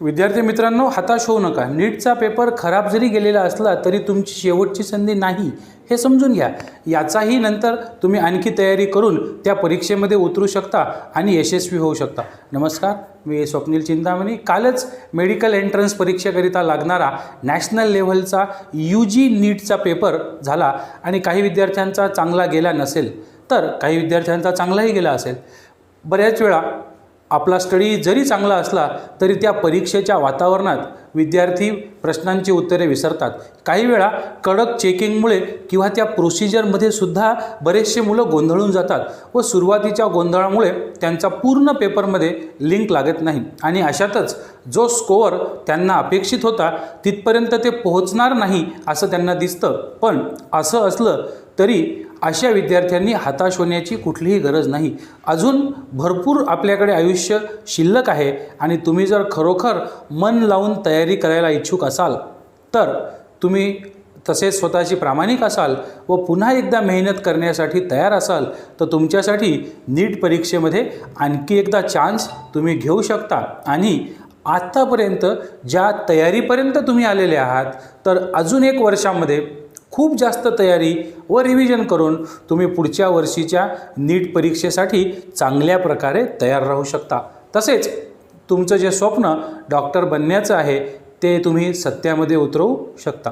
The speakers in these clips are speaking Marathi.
विद्यार्थी मित्रांनो हताश होऊ नका. नीटचा पेपर खराब जरी गेलेला असला तरी तुमची शेवटची संधी नाही हे समजून घ्या. याचाही नंतर तुम्ही आणखी तयारी करून त्या परीक्षेमध्ये उतरू शकता आणि यशस्वी होऊ शकता. नमस्कार मी स्वप्नील चिंतामणी. कालच मेडिकल एंट्रन्स परीक्षेकरिता लागणारा नॅशनल लेव्हलचा यू जी नीटचा पेपर झाला आणि काही विद्यार्थ्यांचा चांगला गेला नसेल तर काही विद्यार्थ्यांचा चांगलाही गेला असेल. बऱ्याच वेळा आपला स्टडी जरी चांगला असला तरी त्या परीक्षेच्या वातावरणात विद्यार्थी प्रश्नांची उत्तरे विसरतात. काही वेळा कडक चेकिंगमुळे किंवा त्या प्रोसिजरमध्ये सुद्धा बरेचसे मुलं गोंधळून जातात व सुरुवातीच्या गोंधळामुळे त्यांचा पूर्ण पेपरमध्ये लिंक लागत नाही. आणि अशातच जो स्कोअर त्यांना अपेक्षित होता तिथपर्यंत ते पोहोचणार नाही असं त्यांना दिसतं. पण असं असलं तरी अशा विद्यार्थ्यांनी हताश होण्याची कुठलीही गरज नाही. अजून भरपूर आपल्याकडे आयुष्य शिल्लक आहे आणि तुम्ही जर खरोखर मन लावून तयारी करायला इच्छुक असाल तर तुम्ही तसेच स्वतःची प्रामाणिक असाल व पुन्हा एकदा मेहनत करण्यासाठी तयार असाल तर तुमच्यासाठी नीट परीक्षेमध्ये आणखी एकदा चान्स तुम्ही घेऊ शकता. आणि आत्तापर्यंत ज्या तयारीपर्यंत तुम्ही आलेले आहात तर अजून एक वर्षामध्ये खूप जास्त तयारी व रिव्हिजन करून तुम्ही पुढच्या वर्षीच्या नीट परीक्षेसाठी चांगल्या प्रकारे तयार राहू शकता. तसेच तुमचं जे स्वप्न डॉक्टर बनण्याचं आहे ते तुम्ही सत्यामध्ये उतरवू शकता.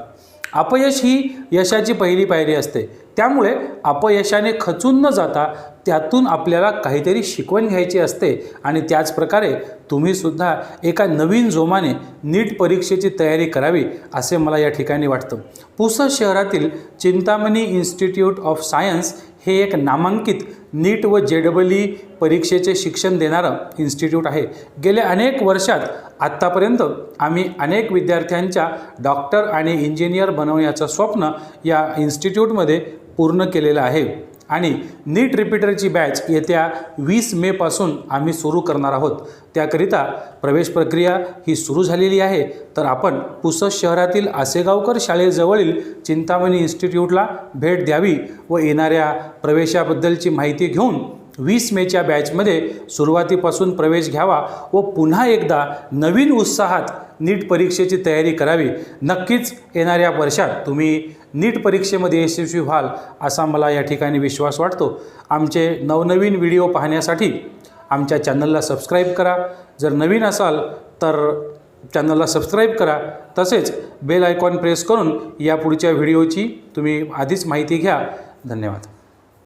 अपयश ही यशाची पहिली पायरी असते. त्यामुळे अपयशाने खचून न जाता त्यातून आपल्याला काहीतरी शिकवण घ्यायची असते आणि त्याचप्रकारे तुम्हीसुद्धा एका नवीन जोमाने नीट परीक्षेची तयारी करावी असे मला या ठिकाणी वाटतं. पुसद शहरातील चिंतामणी इन्स्टिट्यूट ऑफ सायन्स हे एक नामांकित नीट व जेडबली ई परीक्षेचे शिक्षण देणारं इन्स्टिट्यूट आहे. गेल्या अनेक वर्षात आत्तापर्यंत आम्ही अनेक विद्यार्थ्यांच्या डॉक्टर आणि इंजिनियर बनवण्याचं स्वप्न या इन्स्टिट्यूटमध्ये पूर्ण केलेलं आहे. आणि नीट रिपीटरची बॅच येत्या वीस मेपासून आम्ही सुरू करणार आहोत. त्याकरिता प्रवेश प्रक्रिया ही सुरू झालेली आहे. तर आपण पुसद शहरातील आसेगावकर शाळेजवळील चिंतामणी इन्स्टिट्यूटला भेट द्यावी व येणाऱ्या प्रवेशाबद्दलची माहिती घेऊन वीस मेच्या बॅचमध्ये सुरुवातीपासून प्रवेश घ्यावा व पुन्हा एकदा नवीन उत्साहात नीट परीक्षेची तयारी करावी. नक्कीच येणाऱ्या वर्षात तुम्ही नीट परीक्षेमध्ये यशस्वी व्हाल असा मला या ठिकाणी विश्वास वाटतो. आमचे नवनवीन व्हिडिओ पाहण्यासाठी आमच्या चॅनलला सबस्क्राईब करा. जर नवीन असाल तर चॅनलला सबस्क्राईब करा. तसेच बेल आयकॉन प्रेस करून या पुढच्या व्हिडिओची तुम्ही आधीच माहिती घ्या. धन्यवाद.